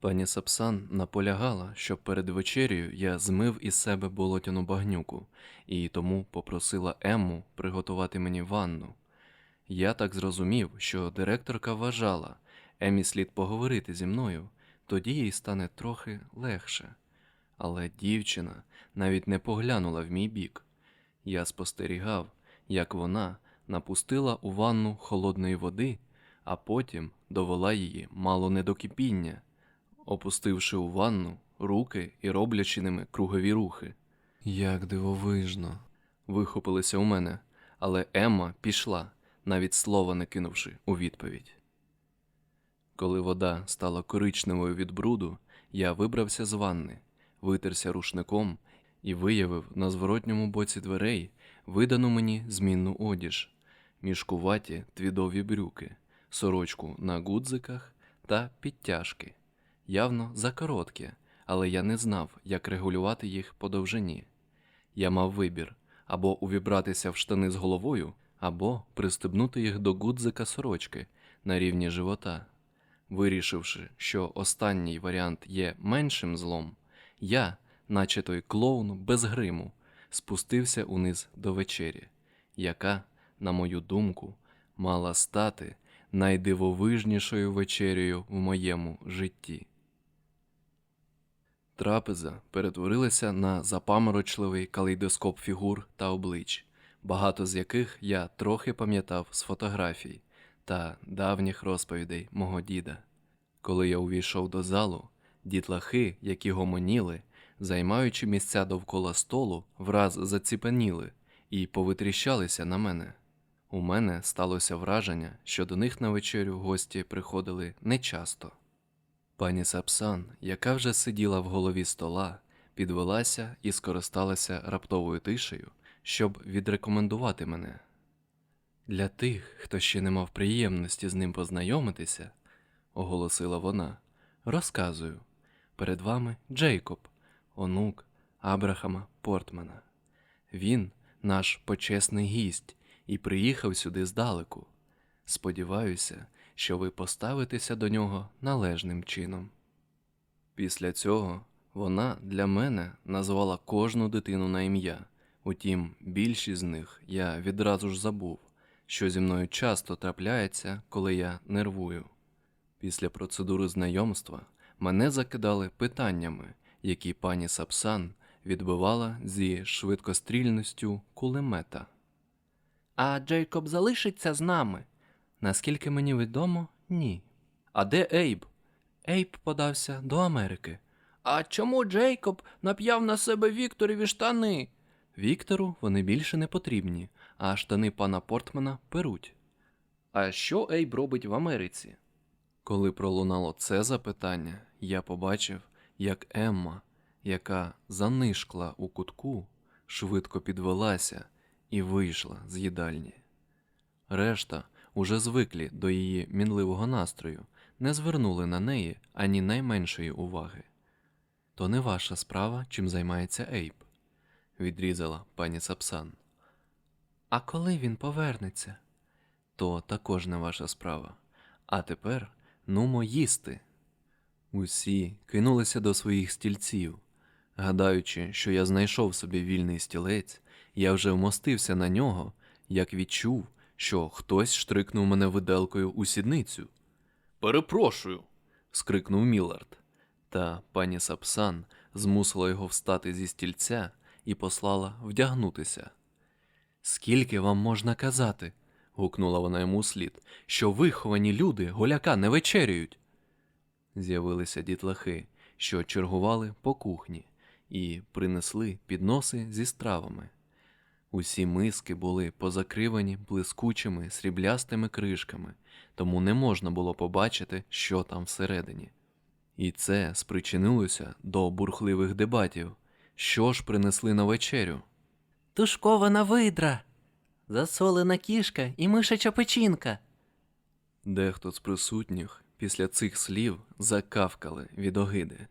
Пані Сапсан наполягала, щоб перед вечерею я змив із себе болотяну багнюку, і тому попросила Емму приготувати мені ванну. Я так зрозумів, що директорка вважала, Еммі слід поговорити зі мною, тоді їй стане трохи легше. Але дівчина навіть не поглянула в мій бік. Я спостерігав, як вона напустила у ванну холодної води, а потім довела її мало не до кипіння, опустивши у ванну руки і роблячи ними кругові рухи. Як дивовижно. вихопилося у мене, але Емма пішла, навіть слова не кинувши у відповідь. Коли вода стала коричневою від бруду, я вибрався з ванни, витерся рушником і виявив на зворотньому боці дверей видану мені змінну одіж, мішкуваті твідові брюки, сорочку на гудзиках та підтяжки, явно закороткі, але я не знав, як регулювати їх по довжині. Я мав вибір або увібратися в штани з головою, або пристебнути їх до гудзика сорочки на рівні живота. Вирішивши, що останній варіант є меншим злом, я, наче той клоун без гриму, спустився униз до вечері, яка, на мою думку, мала стати найдивовижнішою вечерею в моєму житті. Трапеза перетворилася на запаморочливий калейдоскоп фігур та облич, багато з яких я трохи пам'ятав з фотографій та давніх розповідей мого діда. Коли я увійшов до залу, дітлахи, які гомоніли, займаючи місця довкола столу, враз заціпеніли і повитріщалися на мене. У мене сталося враження, що до них на вечерю гості приходили нечасто. Пані Сапсан, яка вже сиділа в голові стола, підвелася і скористалася раптовою тишею, щоб відрекомендувати мене. Для тих, хто ще не мав приємності з ним познайомитися, оголосила вона, розказую. Перед вами Джейкоб, онук Абрахама Портмана. Він наш почесний гість і приїхав сюди здалеку. Сподіваюся, що ви поставитеся до нього належним чином. Після цього вона для мене назвала кожну дитину на ім'я, утім, більшість з них я відразу ж забув, що зі мною часто трапляється, коли я нервую. Після процедури знайомства мене закидали питаннями, які пані Сапсан відбивала зі швидкострільністю кулемета. А Джейкоб залишиться з нами? Наскільки мені відомо, ні. А де Ейб? Ейб подався до Америки. А чому Джейкоб нап'яв на себе Вікторові штани? Віктору вони більше не потрібні, а штани пана Портмана перуть. А що Ейб робить в Америці? Коли пролунало це запитання, я побачив, як Емма, яка занишкла у кутку, швидко підвелася і вийшла з їдальні. Решта, уже звиклі до її мінливого настрою, не звернули на неї ані найменшої уваги. То не ваша справа, чим займається Ейб, відрізала пані Сапсан. А коли він повернеться, то також не ваша справа. А тепер нумо їсти. Усі кинулися до своїх стільців. Гадаючи, що я знайшов собі вільний стілець, я вже вмостився на нього, як відчув, що хтось штрикнув мене виделкою у сідницю. Перепрошую. скрикнув Мілард. Та пані Сапсан змусила його встати зі стільця і послала вдягнутися. Скільки вам можна казати? гукнула вона йому слід, що виховані люди голяка не вечеряють. З'явилися дітлахи, що чергували по кухні, і принесли підноси зі стравами. Усі миски були позакривані блискучими сріблястими кришками, тому не можна було побачити, що там всередині. І це спричинилося до бурхливих дебатів. Що ж принесли на вечерю? Тушкована видра, засолена кішка і мишача печінка. Дехто з присутніх після цих слів закавкали від огиди.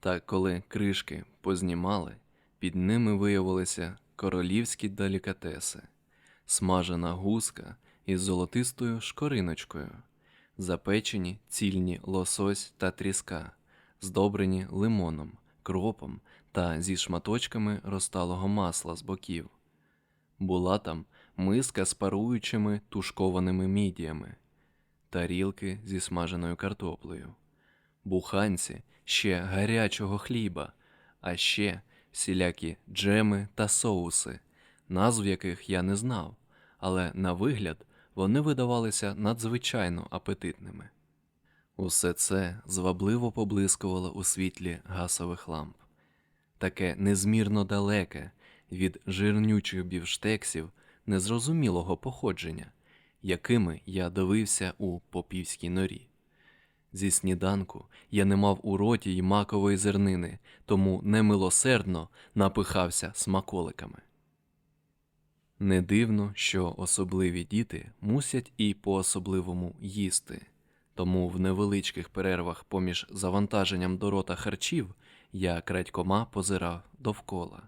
Та коли кришки познімали, під ними виявилися королівські делікатеси, смажена гуска із золотистою шкориночкою, запечені цільні лосось та тріска, здобрені лимоном, кропом та зі шматочками розталого масла з боків. Була там миска з паруючими тушкованими мідіями, тарілки зі смаженою картоплею, буханці ще гарячого хліба, а ще всілякі джеми та соуси, назв яких я не знав, але на вигляд вони видавалися надзвичайно апетитними. Усе це звабливо поблискувало у світлі гасових ламп, таке незмірно далеке від жирнючих бівштексів незрозумілого походження, якими я дивився у попівській норі. Зі сніданку я не мав у роті й макової зернини, тому немилосердно напихався смаколиками. Не дивно, що особливі діти мусять і по-особливому їсти, тому в невеличких перервах поміж завантаженням до рота харчів я крадькома позирав довкола.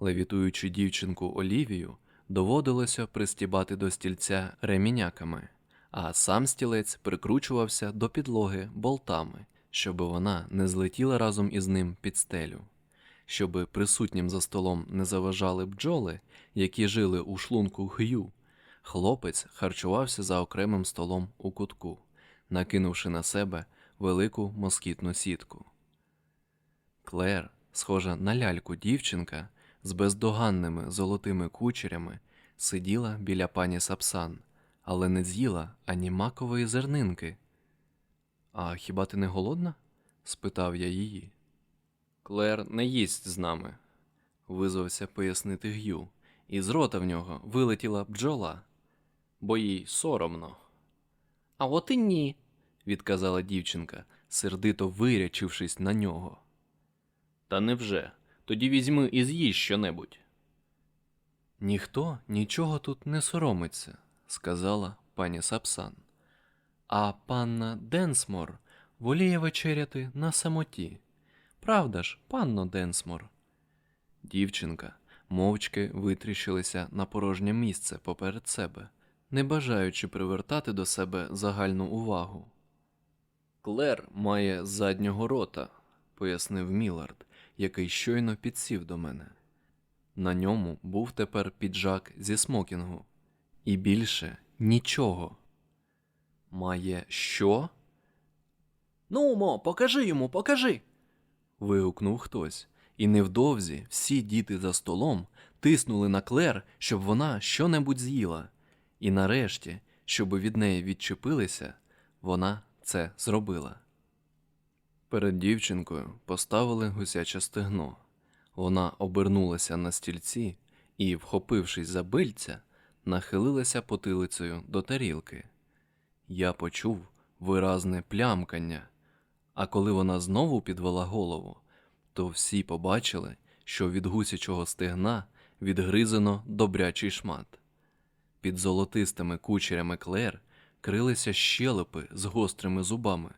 Левітуючи дівчинку Олівію, доводилося пристібати до стільця реміняками, а сам стілець прикручувався до підлоги болтами, щоб вона не злетіла разом із ним під стелю. Щоби присутнім за столом не заважали бджоли, які жили у шлунку г'ю, хлопець харчувався за окремим столом у кутку, накинувши на себе велику москітну сітку. Клер, схожа на ляльку дівчинка з бездоганними золотими кучерями, сиділа біля пані Сапсан, але не з'їла ані макової зернинки. А хіба ти не голодна? спитав я її. Клер не їсть з нами, визвався пояснити Г'ю, і з рота в нього вилетіла бджола, бо їй соромно. А от і ні, відказала дівчинка, сердито вирячившись на нього. Та невже? Тоді візьми і з'їж щонебудь. Ніхто нічого тут не соромиться, сказала пані Сапсан. А панна Денсмор воліє вечеряти на самоті. Правда ж, панно Денсмор? Дівчинка мовчки витріщилася на порожнє місце поперед себе, не бажаючи привертати до себе загальну увагу. Клер має заднього рота, пояснив Мілард, який щойно підсів до мене. На ньому був тепер піджак зі смокінгу. І більше нічого. Має що? Ну, мо, покажи йому, покажи. вигукнув хтось, і невдовзі всі діти за столом тиснули на Клер, щоб вона щонебудь з'їла. І нарешті, щоби від неї відчепилися, вона це зробила. Перед дівчинкою поставили гусяче стегно. Вона обернулася на стільці і, вхопившись за бильця, нахилилася потилицею до тарілки. Я почув виразне плямкання, а коли вона знову підвела голову, то всі побачили, що від гусячого стегна відгризено добрячий шмат. Під золотистими кучерями Клер крилися щелепи з гострими зубами.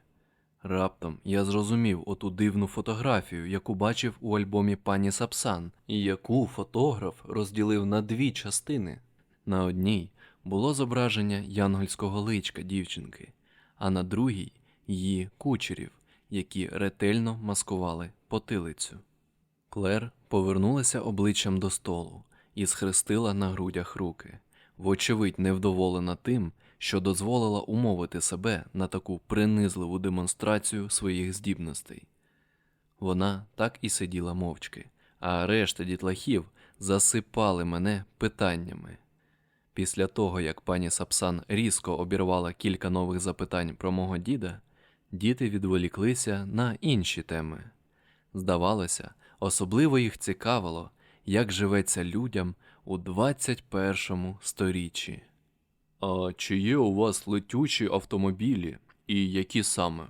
Раптом я зрозумів оту дивну фотографію, яку бачив у альбомі пані Сапсан, і яку фотограф розділив на дві частини. На одній було зображення янгольського личка дівчинки, а на другій її кучерів, які ретельно маскували потилицю. Клер повернулася обличчям до столу і схрестила на грудях руки, вочевидь невдоволена тим, що дозволила умовити себе на таку принизливу демонстрацію своїх здібностей. Вона так і сиділа мовчки, а решта дітлахів засипали мене питаннями. Після того, як пані Сапсан різко обірвала кілька нових запитань про мого діда, діти відволіклися на інші теми. Здавалося, особливо їх цікавило, як живеться людям у 21 сторіччі. А чи є у вас летючі автомобілі, і які саме?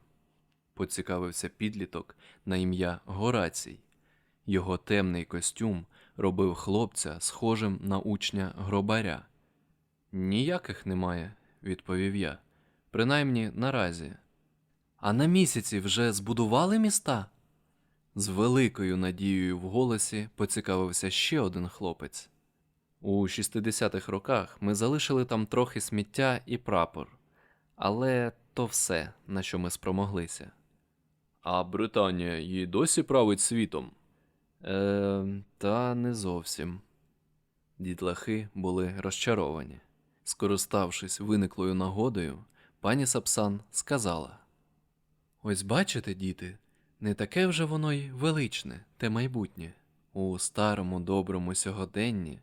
поцікавився підліток на ім'я Горацій. Його темний костюм робив хлопця схожим на учня гробаря. Ніяких немає, відповів я. Принаймні наразі. А на місяці вже збудували міста? З великою надією в голосі поцікавився ще один хлопець. У 60-х роках ми залишили там трохи сміття і прапор, але то все, на що ми спромоглися. А Британія її досі править світом? Е, та не зовсім. Дітлахи були розчаровані. Скориставшись виниклою нагодою, пані Сапсан сказала: Ось бачите, діти, не таке вже воно й величне, те майбутнє. У старому доброму сьогоденні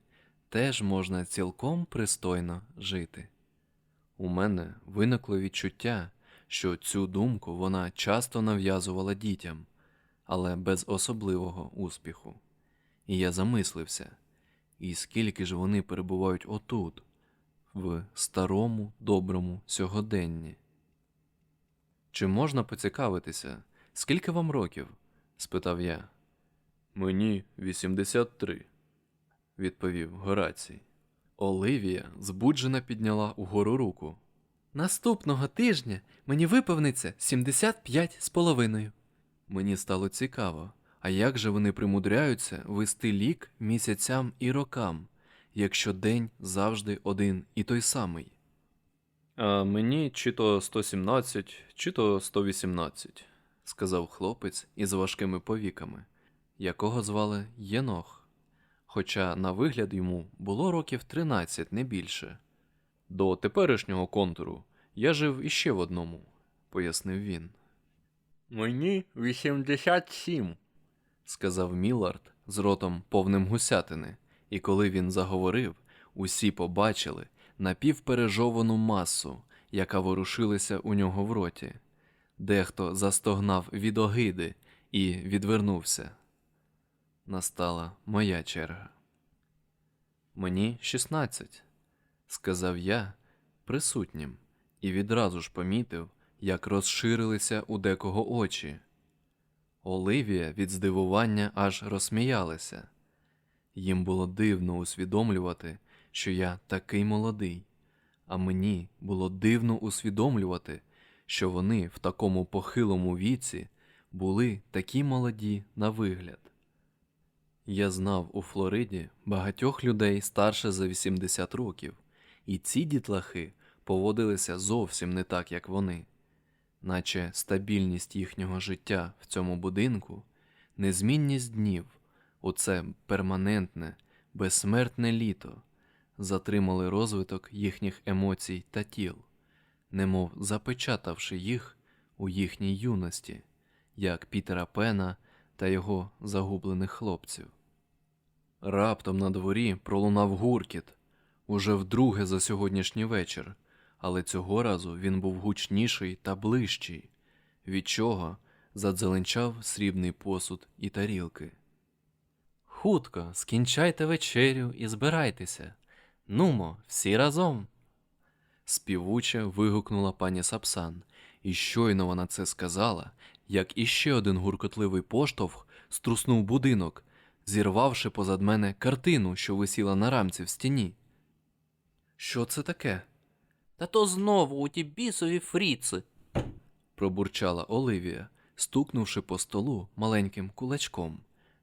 теж можна цілком пристойно жити. У мене виникло відчуття, що цю думку вона часто нав'язувала дітям, але без особливого успіху. І я замислився, і скільки ж вони перебувають отут, в старому доброму сьогоденні. Чи можна поцікавитися, скільки вам років? спитав я. Мені 83, відповів Горацій. Оливія збуджено підняла угору руку. Наступного тижня мені виповниться 75 з половиною. Мені стало цікаво, а як же вони примудряються вести лік місяцям і рокам, якщо день завжди один і той самий? А мені чи то 117, чи то 118, сказав хлопець із важкими повіками, якого звали Єнох, хоча на вигляд йому було років 13, не більше. До теперішнього контуру я жив іще в одному, пояснив він. Мені 87, сказав Міллард з ротом повним гусятини, і коли він заговорив, усі побачили напівпережовану масу, яка ворушилася у нього в роті. Дехто застогнав від огиди і відвернувся. Настала моя черга. Мені 16, сказав я присутнім, і відразу ж помітив, як розширилися у декого очі. Оливія від здивування аж розсміялася. Їм було дивно усвідомлювати, що я такий молодий, а мені було дивно усвідомлювати, що вони в такому похилому віці були такі молоді на вигляд. Я знав у Флориді багатьох людей старше за 80 років, і ці дітлахи поводилися зовсім не так, як вони, наче стабільність їхнього життя в цьому будинку, незмінність днів, оце перманентне, безсмертне літо затримали розвиток їхніх емоцій та тіл, немов запечатавши їх у їхній юності, як Пітера Пена та його загублених хлопців. Раптом на дворі пролунав гуркіт уже вдруге за сьогоднішній вечір, але цього разу він був гучніший та ближчий, від чого задзеленчав срібний посуд і тарілки. Хутко, скінчайте вечерю і збирайтеся. Нумо, всі разом. Співуче вигукнула пані Сапсан, і щойно вона це сказала, як іще один гуркотливий поштовх струснув будинок, зірвавши позад мене картину, що висіла на рамці в стіні. Що це таке? Та то знову у ті бісові фріци. пробурчала Оливія, стукнувши по столу маленьким кулачком,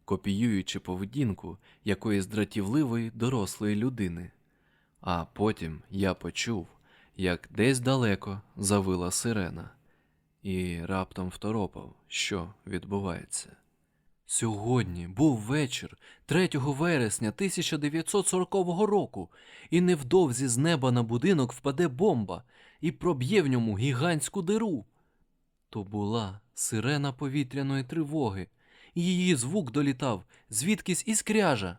копіюючи поведінку якоїсь дратівливої дорослої людини. А потім я почув, як десь далеко завила сирена, і раптом второпав, що відбувається. Сьогодні був вечір 3 вересня 1940 року, і невдовзі з неба на будинок впаде бомба і проб'є в ньому гігантську диру. То була сирена повітряної тривоги, її звук долітав звідкись із кряжа.